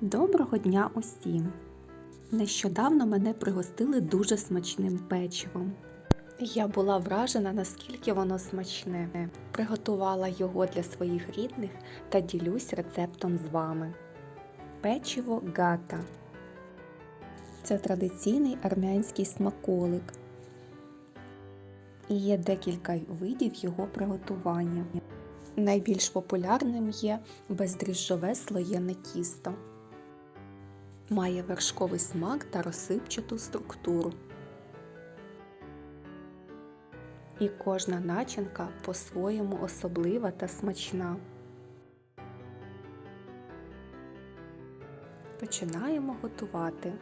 Доброго дня усім! Нещодавно мене пригостили дуже смачним печивом. Я була вражена, наскільки воно смачне. Приготувала його для своїх рідних та ділюсь рецептом з вами. Печиво гата. Це традиційний армянський смаколик. І є декілька видів його приготування. Найбільш популярним є бездріжджове слоєне тісто. Має вершковий смак та розсипчату структуру. І кожна начинка по-своєму особлива та смачна. Починаємо готувати.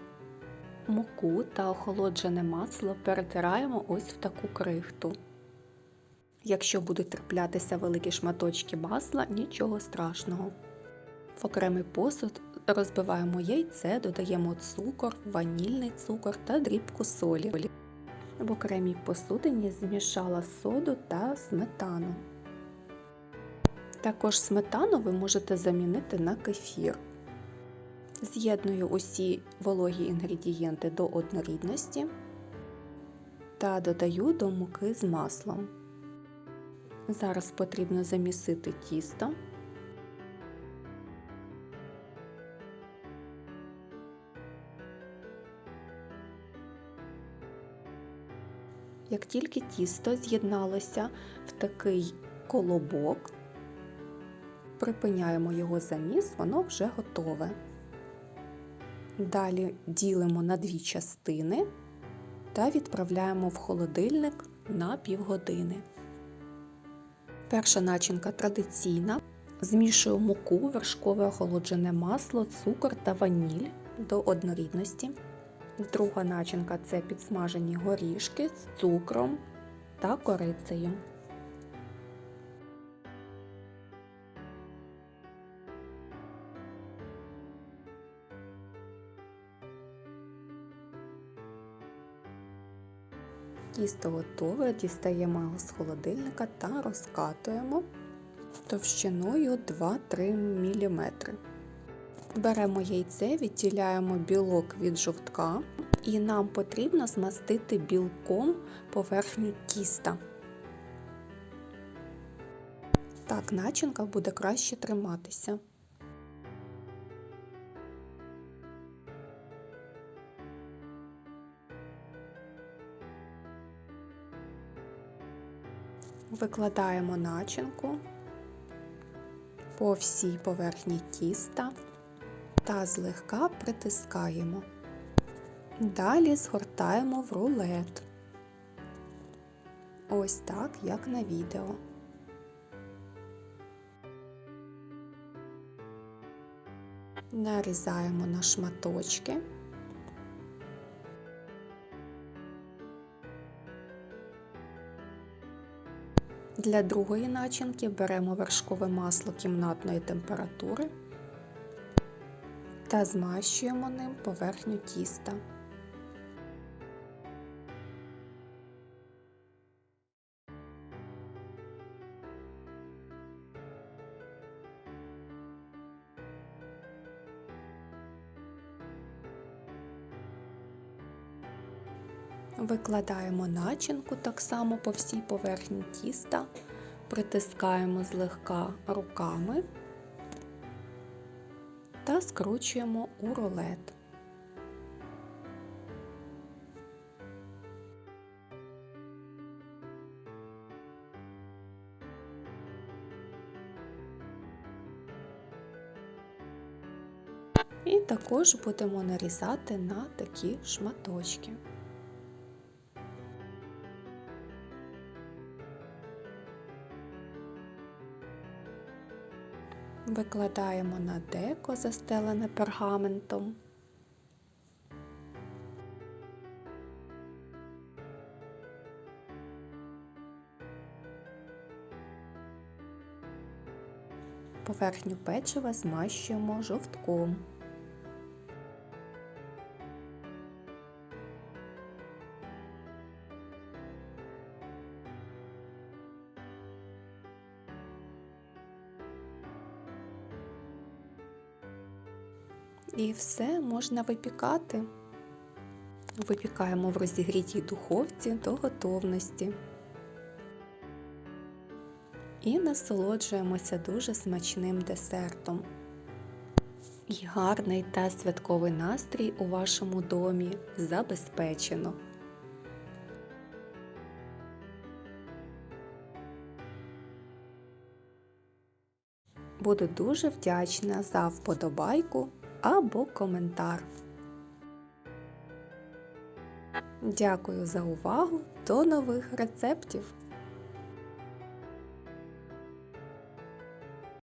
Муку та охолоджене масло перетираємо ось в таку крихту. Якщо будуть траплятися великі шматочки масла, нічого страшного. В окремий посуд розбиваємо яйце, додаємо цукор, ванільний цукор та дрібку солі. В окремій посудині змішала соду та сметану. Також сметану ви можете замінити на кефір. З'єдную усі вологі інгредієнти до однорідності та додаю до муки з маслом. Зараз потрібно замісити тісто. Як тільки тісто з'єдналося в такий колобок, припиняємо його заміс, воно вже готове. Далі ділимо на дві частини та відправляємо в холодильник на півгодини. Перша начинка традиційна. Змішую муку, вершкове охолоджене масло, цукор та ваніль до однорідності. Друга начинка це підсмажені горішки з цукром та корицею. Тісто готове, дістаємо його з холодильника та розкатуємо товщиною 2-3 мм. Беремо яйце, відділяємо білок від жовтка, і нам потрібно змастити білком поверхню тіста. Так, начинка буде краще триматися. Викладаємо начинку по всій поверхні тіста та злегка притискаємо. Далі згортаємо в рулет. Ось так, як на відео. Нарізаємо на шматочки. Для другої начинки беремо вершкове масло кімнатної температури та змащуємо ним поверхню тіста. Викладаємо начинку так само по всій поверхні тіста, притискаємо злегка руками та скручуємо у рулет. І також будемо нарізати на такі шматочки. Викладаємо на деко, застелене пергаментом. Поверхню печива змащуємо жовтком. І все можна випікати. Випікаємо в розігрітій духовці до готовності. І насолоджуємося дуже смачним десертом. І гарний та святковий настрій у вашому домі забезпечено. Буду дуже вдячна за вподобайку або коментар. Дякую за увагу. До нових рецептів!